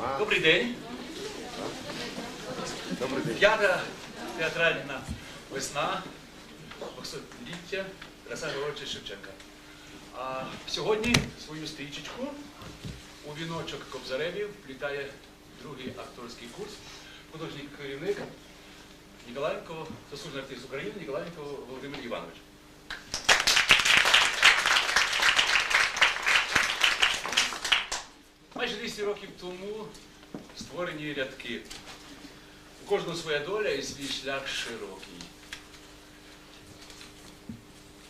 Добрий день. Добрий день. П'ята театральна весна, 200-ліття Тараса Григоровича Шевченка. А сьогодні свою стрічечку у віночок Кобзаревів вплітає другий акторський курс, художній керівник Ніколаєнко, заслужений артист України Ніколаєнко Володимир Іванович. Майже 200 років тому створені рядки. У кожного своя доля і свій шлях широкий.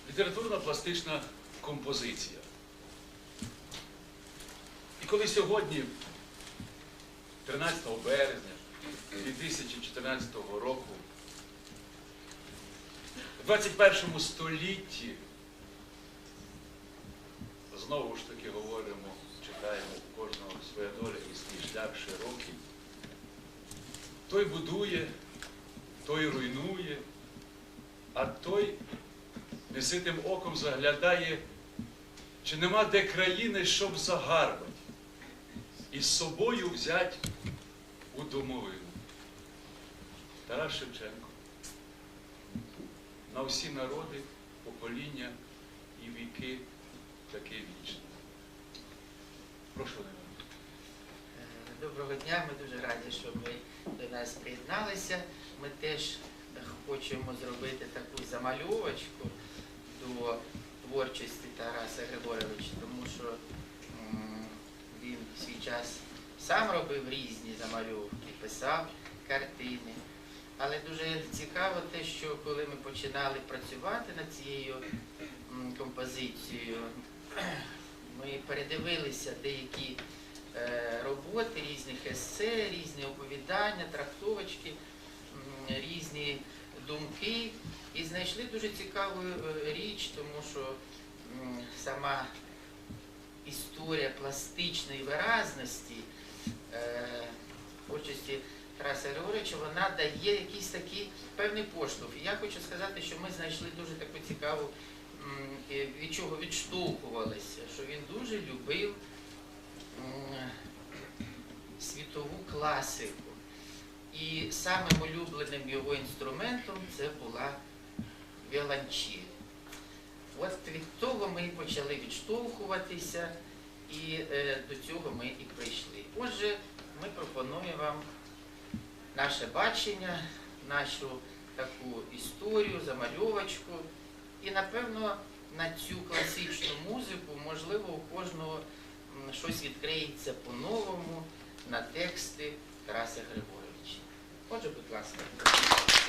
Літературна пластична композиція. І коли сьогодні, 13 березня 2014 року, у 21 столітті, знову ж таки говоримо, читаємо і свій шлях широкий. Той будує, той руйнує, а той неситим оком заглядає, чи нема де країни, щоб загарбать і з собою взять у домовину. Тарас Шевченко. На всі народи, покоління і віки таке вічне. Прошу Леонід. Доброго дня, ми дуже раді, що ви до нас приєдналися. Ми теж хочемо зробити таку замальовочку до творчості Тараса Григоровича, тому що він в свій час сам робив різні замальовки, писав картини. Але дуже цікаво те, що коли ми починали працювати над цією композицією, ми передивилися деякі роботи, різних есе, різні оповідання, трактовочки, різні думки. І знайшли дуже цікаву е, річ, тому що сама історія пластичної виразності е, творчості Тараса Григоровича, вона дає якийсь такий певний поштовх. І я хочу сказати, що ми знайшли дуже таку цікаву, е, від чого відштовхувалися, що він дуже любив світову класику. І самим улюбленим його інструментом це була віолончель. От від того ми і почали відштовхуватися, і е, до цього ми і прийшли. Отже, ми пропонуємо вам наше бачення, нашу таку історію, замальовочку. І напевно на цю класичну музику, можливо, у кожного щось відкриється по-новому на тексти Тараса Григоровича. Отже, будь ласка.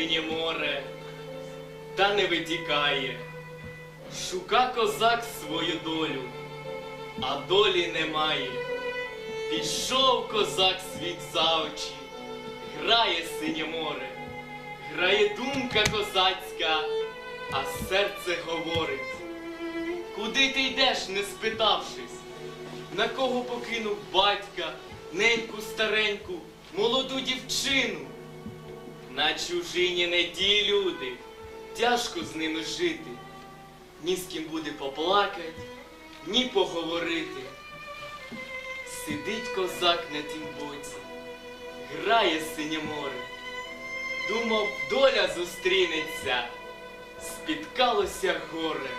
Синє море, та не витікає. Шука козак свою долю, а долі немає. Пішов козак світ за очі, грає синє море, грає думка козацька, а серце говорить. Куди ти йдеш, не спитавшись? На кого покинув батька, неньку стареньку, молоду дівчину? На чужині не ті люди, тяжко з ними жити. Ні з ким буде поплакать, ні поговорити. Сидить козак на тім боці, грає синє море. Думав, доля зустрінеться, спіткалося горе.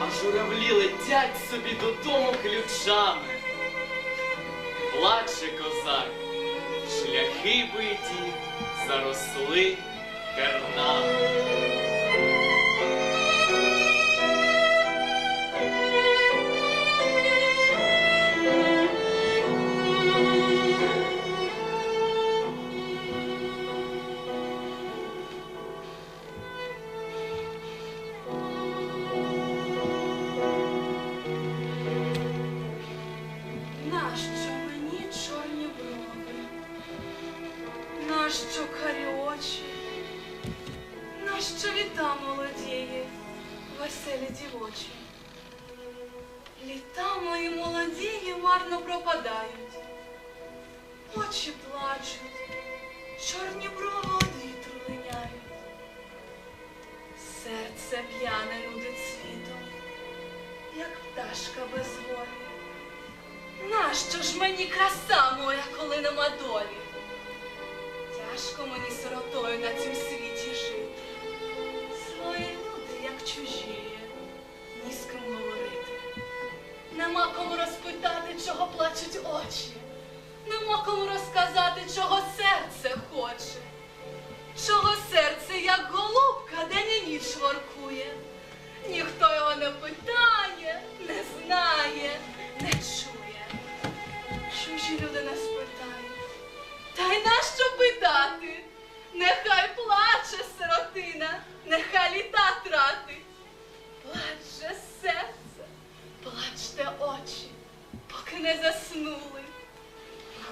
А журавлі летять собі додому ключами. Плаче козак, шляхи биті, заросли тернами. Нащо карі очі? Нащо літа молодії, веселі дівочі? Літа мої молодії марно пропадають. Очі плачуть, чорні брови од линяють. Серце п'яне нудить світом, як пташка без волі. Нащо ж мені краса моя, коли нема долі? Тяжко мені сиротою на цім світі жити. Свої люди, як чужі, ні з ким говорити. Нема кому розпитати, чого плачуть очі. Нема кому розказати, чого серце хоче. Чого серце, як голубка, день і ніч воркує. Ніхто його не питає, не знає, не чує. Чужі люди й нащо? Нехай плаче сиротина, нехай літа тратить. Плаче серце, плачте очі, поки не заснули.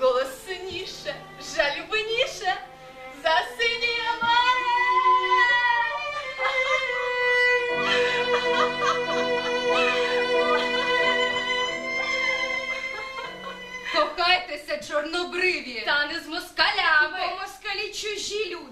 Голосніше, жалюбніше, засиніє Кохайтеся, чорнобриві! Та не з москалями. Бо москалі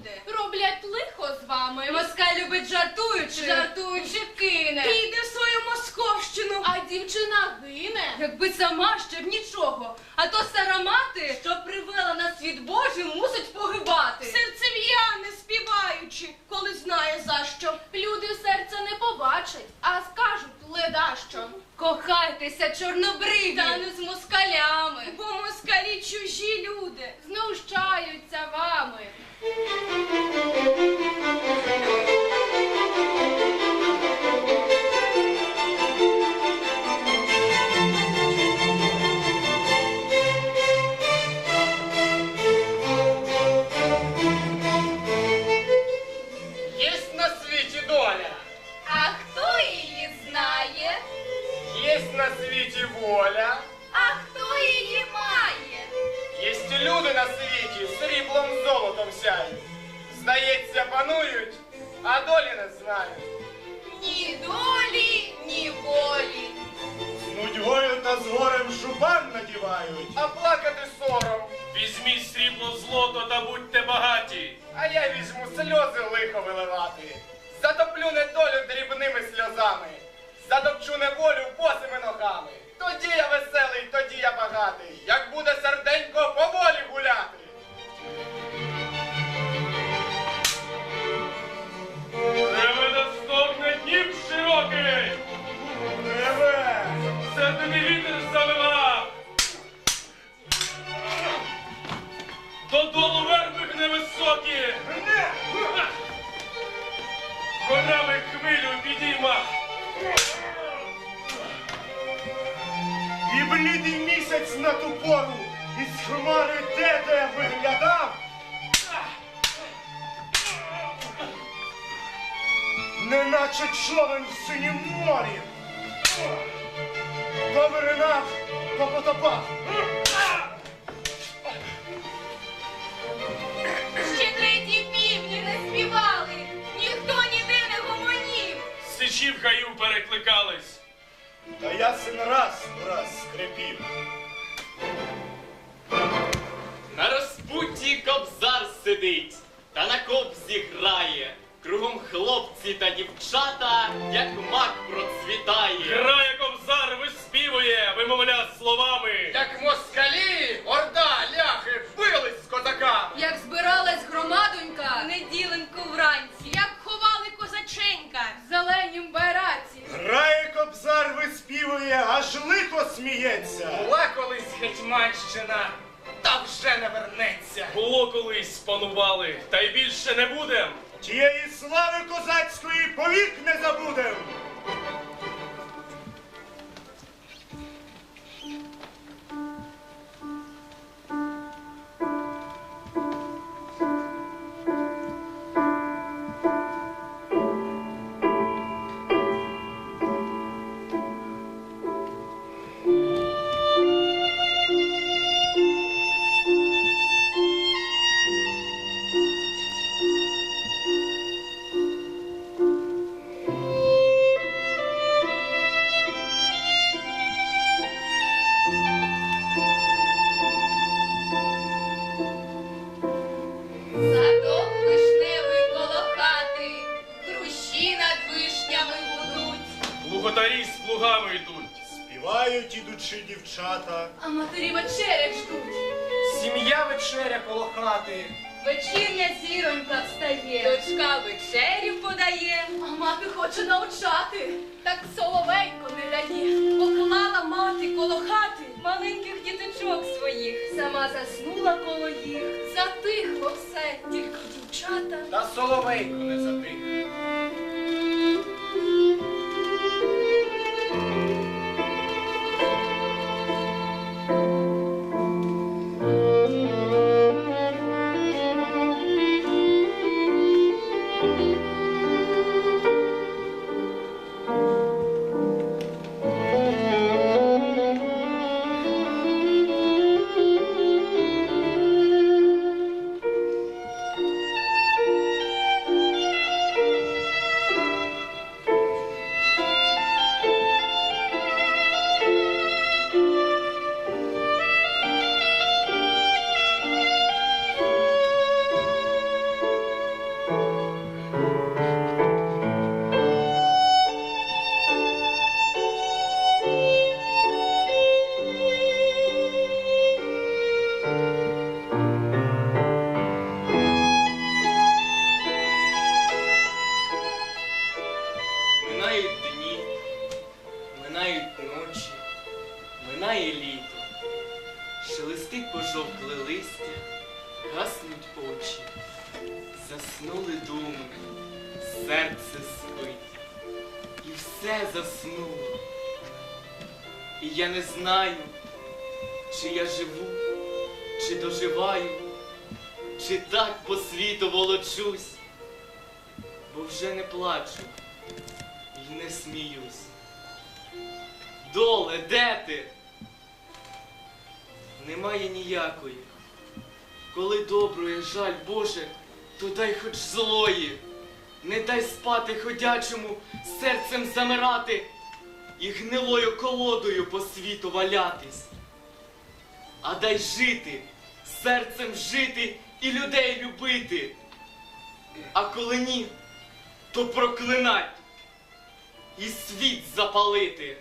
люди. Роблять лихо з вами. Москаль любить жартуючи. Жартуючи кине. Піде в свою московщину. А дівчина гине. Якби сама ще б нічого. А то стара мати, що привела на світ Божий, мусить погибати. Серцев'яне співаючи, коли знає за що. Люди серця не побачать, а скажуть ледащо. Кохайтеся, чорнобриві! Та не з москалями. Бо москалі чужі люди. Знущаються Здається, панують, а долі не знають. Ні долі, ні волі. З нудьгою та з горем шубан надівають. А плакати сором, Візьміть срібло злото та будьте багаті. а я візьму сльози лихо виливати. Затоплю недолю дрібними сльозами, затопчу неволю босими ногами. Тоді я веселий, тоді я багатий, як буде серденько поволі гуляти. Човен в синім морі. По виринах, по потопах. Ще треті півні не співали, ніхто ніде не гомонів. Сичі в гаю перекликались. Та ясен раз у раз скрипів. На розпутті кобзар сидить, та на кобзі грає. Кругом хлопці та дівчата, як мак процвітає. Грає кобзар, виспівує, вимовля словами. Як москалі, орда, ляхи, бились з козаками. Як збиралась громадонька неділенько вранці, як ховали козаченька в зеленім байраці. Грає кобзар, виспівує, аж лихо сміється. Була колись гетьманщина, та вже не вернеться. Було колись панували, та й більше не будем. Тієї слави козацької повік не забудем. Плугами йдуть. Співають ідучи дівчата. А матері вечерять ждуть. Сім'я вечеря коло хати. Вечірня зіронька встає. Дочка вечерю подає, а мати хоче навчати. Так соловейко не дає. Поклала мати коло хати маленьких діточок своїх. Сама заснула коло їх. Затихло все, тільки дівчата. Та соловейко не затих. Знаю, чи я живу, чи доживаю, чи так по світу волочусь, бо вже не плачу і не сміюсь. Доле, де ти? Немає ніякої. Коли доброї жаль, Боже, то дай хоч злої. Не дай спати ходячому, серцем замирати і гнилою колодою по світу валятись. А дай жити, серцем жити і людей любити. А коли ні, то проклинать і світ запалити.